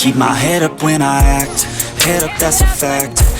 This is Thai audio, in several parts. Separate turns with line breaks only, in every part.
keep my head up when I act. Head up, that's a fact.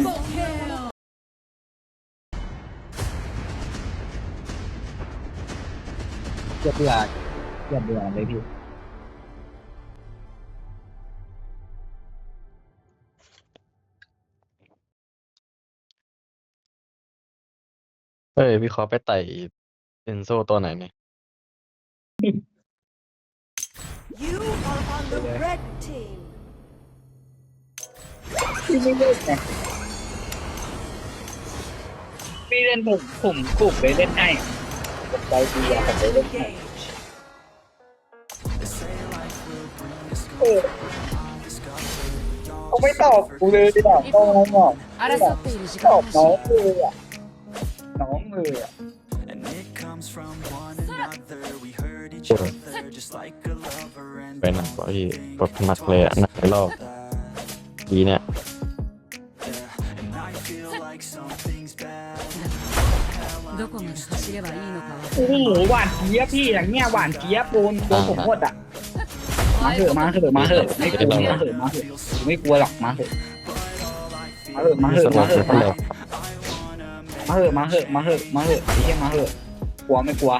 เกือบเบื่อเกือบเบื่อเลยพี่
เฮ้ยพี่ขอไปไต่เอนโซตัวไหนเนี่ย
You are on the red team.
พี่ไม่เล่นไงพี่เล่นผมผมกลุ่มเลยเล่นให้ผม ใจดีอะผมเลยเล่นให้
Engage.
เออเขาไม่ตอบกูเลยดีกว่าต้องน้องบอก
争っている時
ตอ
間
บ
な
น้อง
し
เลยอ่ะน้องเลยอ่ะ
And it comes from one another. We hurt each other just like a lover and
เป็นหนักกว่าพี่ปลดหนักเลยอะหนักในรอบดีเนี่ย
And I feel like something's bad.
どこまで走ればいいのか
โอ้โหหวานเจี๊ยบพี่อย่างเงี้ยหวานเจี๊ยบโดนโดนผมหมดอะมาเถอะมาเถอะมาเถอะไม่กลัวมาเถอะมาเถอะไม่กลัวหรอกมาเถอะมาเถอะมาเถอะมาเถอะมา
เถ
อะมาเถอะมาเถอะมาเถอะไอ้เหี้ยมาเถอะกลัวไม่กลัว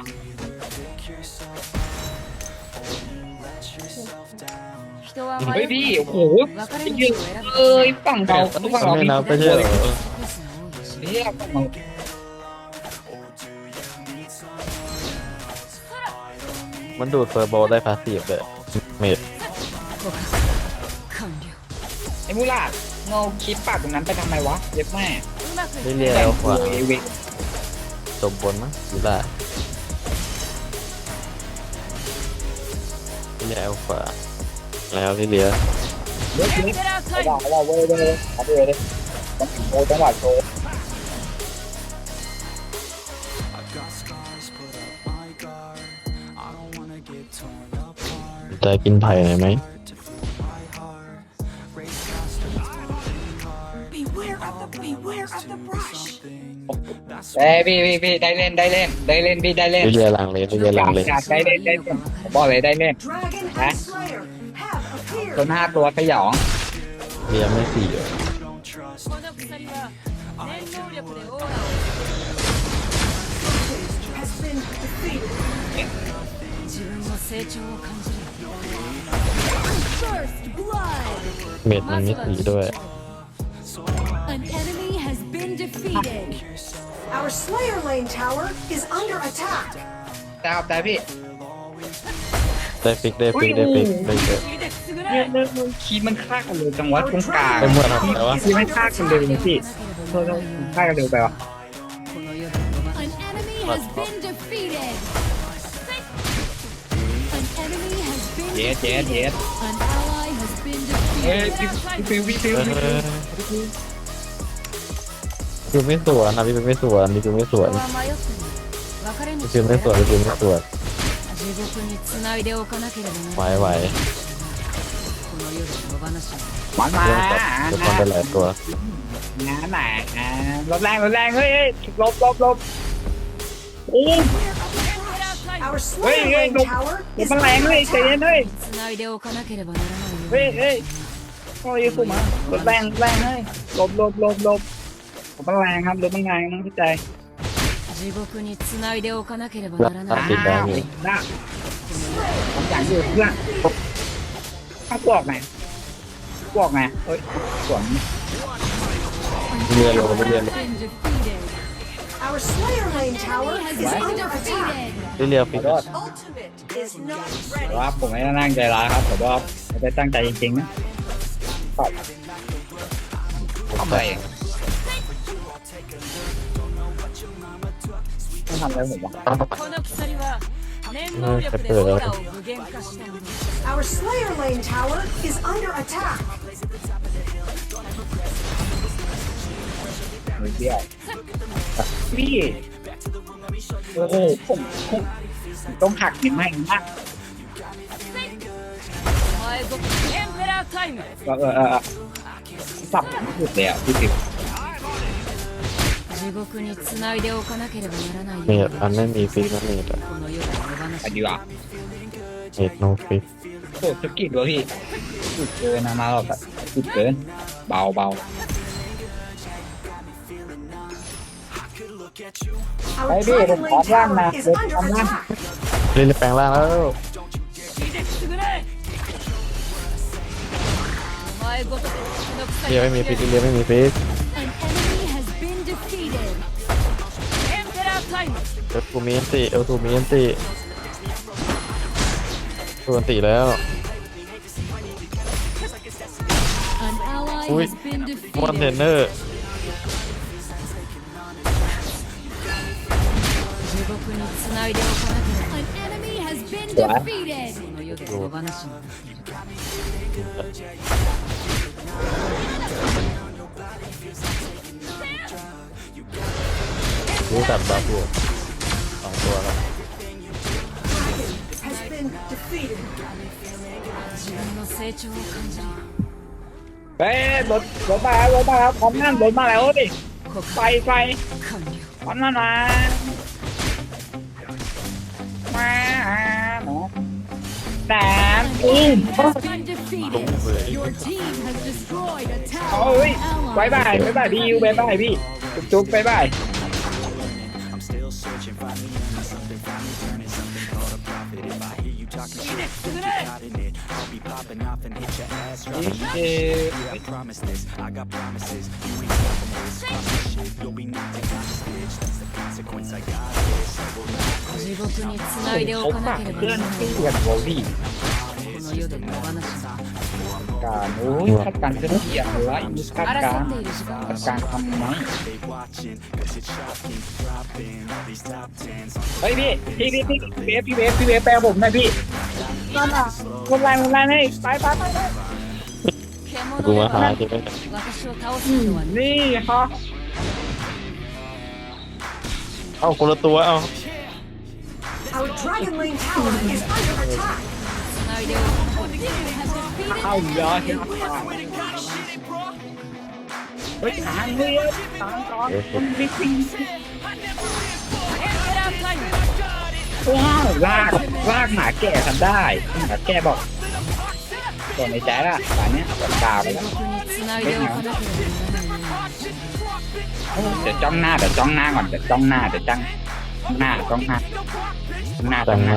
เฮ้ยพี่โอ้โหยื
น
เอ้ยฝั่งเราฝั่งเรา
พี่เฮ้
ยฝั่งเรา
มันดูดเซอร์โบได้พาสซีฟเลยเมด
ไอ้มูล่าเงาคลิปปากตรงนั้นไปทำไมวะเย็บแม่
เรียกแล้ว
ขวา
จบบนมั้งหรือเปล่ะเรียกแล้วขวาแล้วที่เลี้ย
ว
คิป
เอาว่าเว้ยเว้ยเอาไปเลยดิโอ้จังหวะโชว์
apart.
จะกินไผ่หน่อยไหม
To feel my heart race faster, it's moving hard.
Beware of the beware of the brush.
Something that's
เอ้ยพี่พี่พี่ได้เล่นได้เล่นได้เล่นพี่ได้เล่น
ลิเลียหลังเลยลิเลียหลังเลย
อยากได้เล่นได้เล่นผมบอกเลยได้เล่น
Dragon
Huh?
and Slayer have
จ
appeared.
นห้าตัวสยอง
เลียไม่สี่
don't trust.
この鎖は念能力でオーラを
Has been defeated.
自分の成長を感じる
First blood.
เม็ดมันมีสีด้วย
An enemy has been defeated.
Our Slayer Lane tower is under attack.
ได้ครับได้พี่
ได้ฟิกได้ฟิกได้ฟิกได้
เยอะ เนี่ยเริ่มคีย์มันฆ่ากันเร็วจังวะตรงกลาง
เป็นเหมือนอะไรวะ
คีย์ไม่ฆ่ากันเร็วจริงพี่เราต้องฆ่ากันเร็วไปวะ
An enemy has been defeated. An enemy has been
Yes, yes,
defeated. yes. An
เอยพี่
ไม่สวนนะพี่ฟิวไม่สวนนี่ฟิวไม่สวนคือไม่สวนคือไม่สวนไหวไหว
มันมา
จะทำไปหลายตัว
หนาหนาลบแรงลบแรงเฮ้ยลบลบลบโอ้
เฮ้ย
เฮ้ยล
บ
มันแรงเลยใจเย็นเลยเฮ้ยเฮ้ย โอ้ยสุมารถแรงแรงเฮ้ยลบลบลบลบรถมันแรงครับรถมันแรงน้องเข้าใจ
地獄につないでおかなければならな
อ่ะ
い
ติดได้นี่
ได้ผมอยากอยู่เพื่อนถ้าบอกไงบอกไงเฮ้ยสวน
เรียนลงไปเรียนลง
Been defeated.
Our Slayer Lane tower
Has
is
been
under attack.
defeated.
เรียนฟิก
Ultimate is not
แต่
ready.
ว่าผมไม่ได้ตั้งใจร้ายครับแต่ว่าไม่ได้ตั้งใจจริงๆนะตอบ ทำไมต้องทำอะไรผมวะ
この鎖は念能力でオーラを無限化したもの
Our Slayer Lane tower is under attack.
ไม่เที่ยวพี่โอ้โหผมผมต้องหักเห็นไหมมาก
お前ごっ
เออเออเออสับไม่ถูกเลยอ่ะพี่ปิ๊ก
地獄に繋いでおかなければならない
เม
よ
ดมันไม่มีฟิกนะเมดอะ
この世で野放
ไป
し
ดีกว่า
เมดโนฟิก
โอ้สกิดวะพี่สุดเกินนะมาเราแบบสุดเกิน เบาเบา
Our
Baby,
Dragon
đừng
Lane
có răng nè,
Tower is
đừng
under
có răng.
attack.
เล่นแปลงร่างแล้ว
前ごときの臭い
เรียไม่มีฟิกเรียไม่มีฟิก
An enemy has been defeated.
エンペラータイム
เอลทูมีอันติเอลทูมีอันติตัวอันติแล้ว
An ally
Ui,
has been
มอนเท
defeated.
นเนอร์
地獄に繋いでおかなけれ
An enemy has been
What?
defeated.
ばこの世で野放しに
รู้จักบาบูสอตัวละ
เฮ้ยรถรถมาแล้วรถมาแล้วพร้อมนั่งรถมาแล้วดิไปไปพร้อมนั่นมามาหมอสามอืม
defeated. Your team has destroyed a
โอ้ย
tower.
บายบายบายบายพี่ยูบายบายพี่ จุ๊บจุ๊บบายบาย เอ๊ะ
地獄に繋いでお
ผม
か
ฝา
なければ
กเพื่อ
なんらない
เพื่อนโบวี่
こ の世で野放しに
การโอ้ยคาดการณ์เคลื่อนที่อะไรคาดการ
争
ณ์
っている時間
คาดการณ์ทำไมเฮ้ยพี่พี่พี่พี่พี่เวฟพี่เวฟพี่เวฟแปลผมหน่อยพี่นั่นอ่ะคนแรงคนแรงให้ไปไปไปไป
獣
กู
で
มาหา
は
ใช่ไหม
私を倒すのは
นี่ฮะ
เอ้าคนละตัวเอ้า
Our Dragon Lane Tower is under attack.
Không rồi Với thả nguyên Thả con Không
biết tin Wow ลากลากหมาแก่ทำได้หมาแก่บอกตัวในใจล่ะตอนเนี้ยตดาวไปแล้ว
ไม่เหงา
เดี๋ยวจ้องหน้าเดี๋ยวจ้องหน้าก่อนเดี๋ยวจ้องหน้าเดี๋ยวจ้องหน้าจ้องหน้าจ้องหน้า
จ้
องหน้า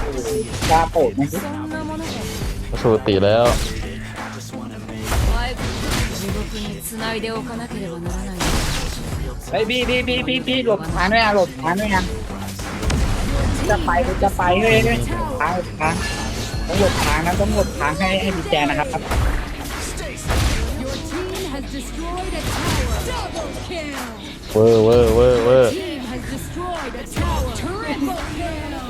เอ้ยกาโปดนะ
そんなものか
กระสุนติแล้ว
お前地獄に繋いでおかなければならないよ
เฮ้ยพี่พี่พี่พี่พี่หลบทางด้วยนะหลบทางด้วยนะจะไปจะไปเฮ้ยเฮ้ยทางทางต้องหลบทางนะต้องหลบทางให้ให้พี่แจนะครับ
Your team has destroyed a tower. Double kill.
เวอร์เวอร์เวอร์เวอร์
Team has destroyed a tower. Triple kill.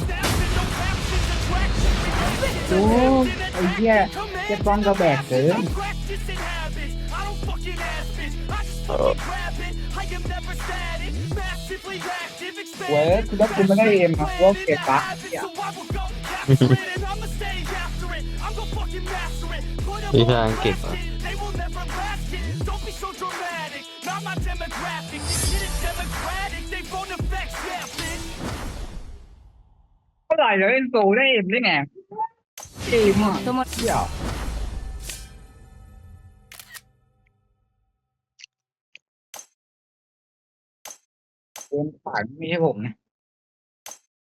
ไอ้เหี้ยเจ็ดบอลก็แบกเกิน
เออ
เว้ยคุณว่าคุณไม่ได้เอ็มอะว่าเก็บปะเนี่ย
พี่ชายอังกฤษเหรอ
เท่าไหร่แล้วเอ็นโซได้เอ็มได้ไง เอ็มอะ
友
เที่ยวเอ็มฝ่ายไม่ใช่ผมนะ